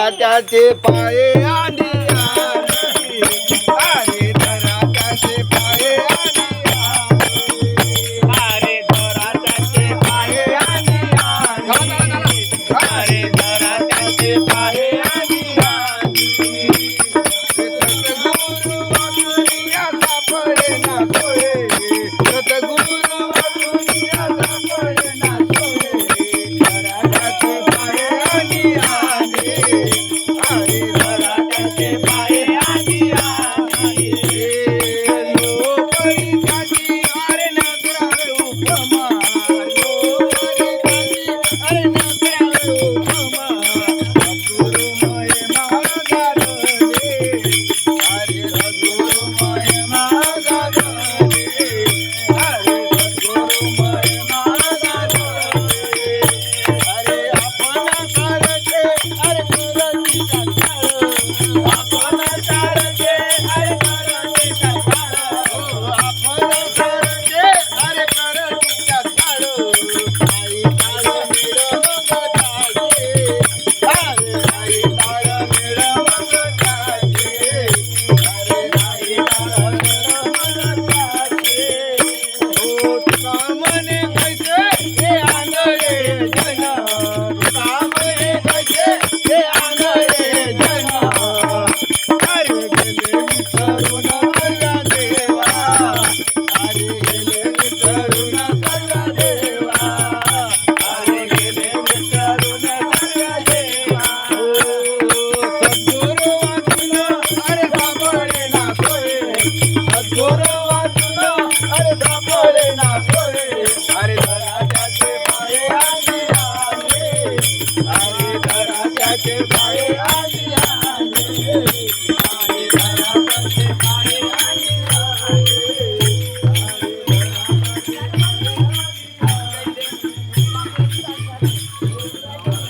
आंधी वादा बो ना बोरे हारे राजाचे मायाजाने हरे राजाचे माय आज